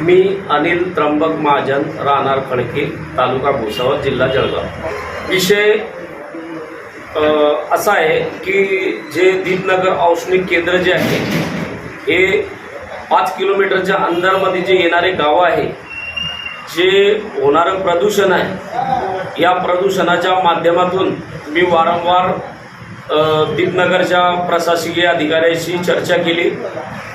मी अनिल त्र्यंबक महाजन राहणार खडके तालुका भुसावळ जिल्हा जळगाव. विषय असा आहे की जे दीपनगर औष्णिक केंद्र जे आहे हे पाच किलोमीटरच्या अंदरमध्ये जे येणारे गावं आहे जे होणारं प्रदूषण आहे या प्रदूषणाच्या माध्यमातून मी वारंवार दीपनगरच्या प्रशासकीय अधिकाऱ्याशी चर्चा केली.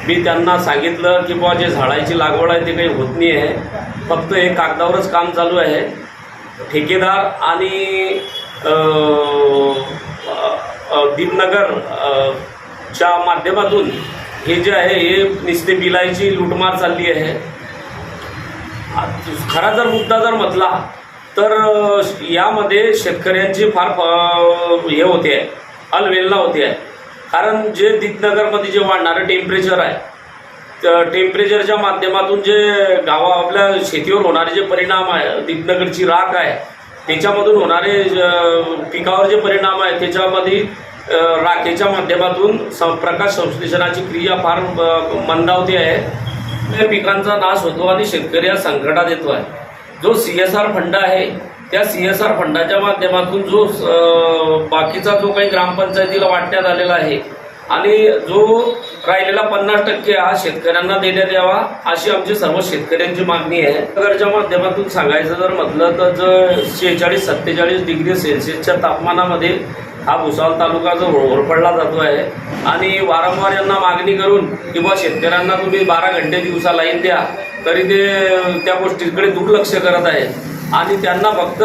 मी त्यांना सांगितलं की बुवा जे झाडाची लागवड आहे ते काही होत नाही आहे फक्त हे कागदावरच काम चालू आहे. ठेकेदार आणि दीपनगर च्या माध्यमातून हे जे आहे हे नुसते बिलायची लूटमार चालली आहे. खरा जर मुद्दा जर म्हटला तर यामध्ये शेतकऱ्यांची फार हे होते. आहे अलवेलला होते आहे. कारण जे दीपनगरमध्ये जे वाढणारं टेम्परेचर आहे त्या टेम्परेचरच्या माध्यमातून जे गावा आपल्या शेतीवर होणारे जे परिणाम आहे दीपनगरची राख आहे त्याच्यामधून होणारे पिकावर जे परिणाम आहे त्याच्यामध्ये राखेच्या माध्यमातून स प्रकाश संश्लेषणाची क्रिया फार मंदावती आहे. पिकांचा नाश होतो आणि शेतकरी हा संकटात येतो आहे. जो सी एस आर फंड आहे त्या सी एस आर फंडाच्या माध्यमातून जो बाकीचा जो काही ग्रामपंचायतीला वाटण्यात आलेला आहे आणि जो राहिलेला पन्नास टक्के हा शेतकऱ्यांना देण्यात यावा अशी आमची सर्व शेतकऱ्यांची मागणी आहे. नगरच्या माध्यमातून सांगायचं जर म्हटलं तर जर शेहेचाळीस सत्तेचाळीस डिग्री सेल्सिअसच्या तापमानामध्ये हा भुसावळ तालुका जो ओरपडला जातो आहे आणि वारंवार यांना मागणी करून किंवा शेतकऱ्यांना तुम्ही बारा घंटे दिवसा लाईन द्या तरी ते त्या गोष्टीकडे दुर्लक्ष करत आहेत. आणि त्यांना फक्त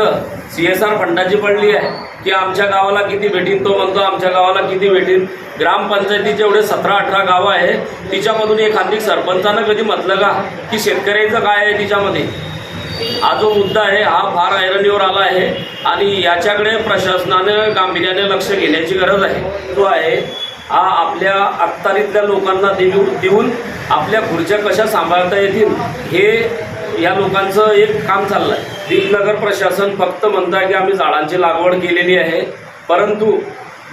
सी एस आर फंडाची पडली आहे की आमच्या गावाला किती भेटीन तो म्हणतो आमच्या गावाला किती भेटीन. ग्रामपंचायतीचे एवढे सतरा अठरा गावं आहे तिच्यामधून एखादी सरपंचानं कधी म्हटलं का की शेतकऱ्याचं काय आहे तिच्यामध्ये? हा जो मुद्दा आहे हा फार ऐरणीवर आला आहे आणि याच्याकडे प्रशासनानं गांभीर्याने लक्ष घेण्याची गरज आहे. तो आहे हा आपल्या अखतारीतल्या लोकांना देऊ देऊन आपल्या खुर्च्या कशा सांभाळता येतील हे या लोकांचं एक काम चाललं आहे दीपनगर प्रशासन फक्त म्हणत आहे की आम्ही झाडांची लागवड केलेली आहे परंतु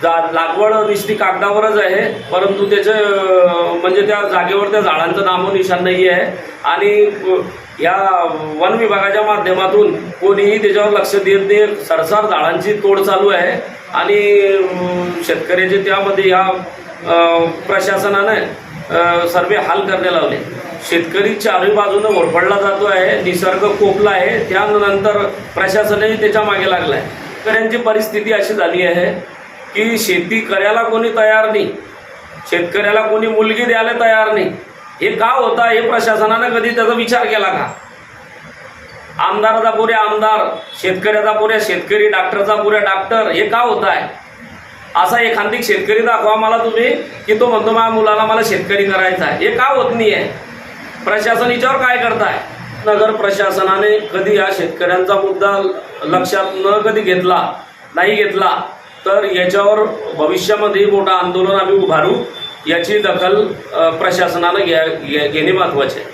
जा लागवड निष्ठी कागदावरच आहे परंतु त्याचं म्हणजे त्या जागेवर त्या झाडांचं नामोनिशाण नाही आहे आणि या वन विभागाच्या माध्यमातून कोणीही त्याच्यावर लक्ष देत नाही. सरसार झाडांची तोड चालू आहे. आणि शेतकऱ्याचे त्यामध्ये या प्रशासनानं सर्वे हाल करणे लावले. शेतकरी चारही बाजूनं ओरफडला जातो आहे निसर्ग कोपला आहे त्यानंतर प्रशासनही त्याच्यामागे लागलं आहे तर यांची परिस्थिती अशी झाली आहे की शेती करायला कोणी तयार नाही शेतकऱ्याला कोणी मुलगी द्यायला तयार नाही. हे का होता हे प्रशासनानं कधी त्याचा विचार केला का? आमदाराचा पुऱ्या आमदार शेतकऱ्याचा पुऱ्या शेतकरी डॉक्टरचा पुऱ्या डॉक्टर हे का होत आहे? असा एखादी शेतकरी दाखवा मला तुम्ही की तो म्हणतो माझ्या मुलाला मला शेतकरी करायचा आहे. हे का होत नाही आहे प्रशासन याच्यावर काय करताय? नगर प्रशासनाने कधी या शेतकऱ्यांचा मुद्दा लक्षात न कधी घेतला नाही घेतला तर याच्यावर भविष्यामध्ये मोठं आंदोलन आम्ही उभारू याची दखल प्रशासनानं घ्या घे- घेणे महत्त्वाचे आहे.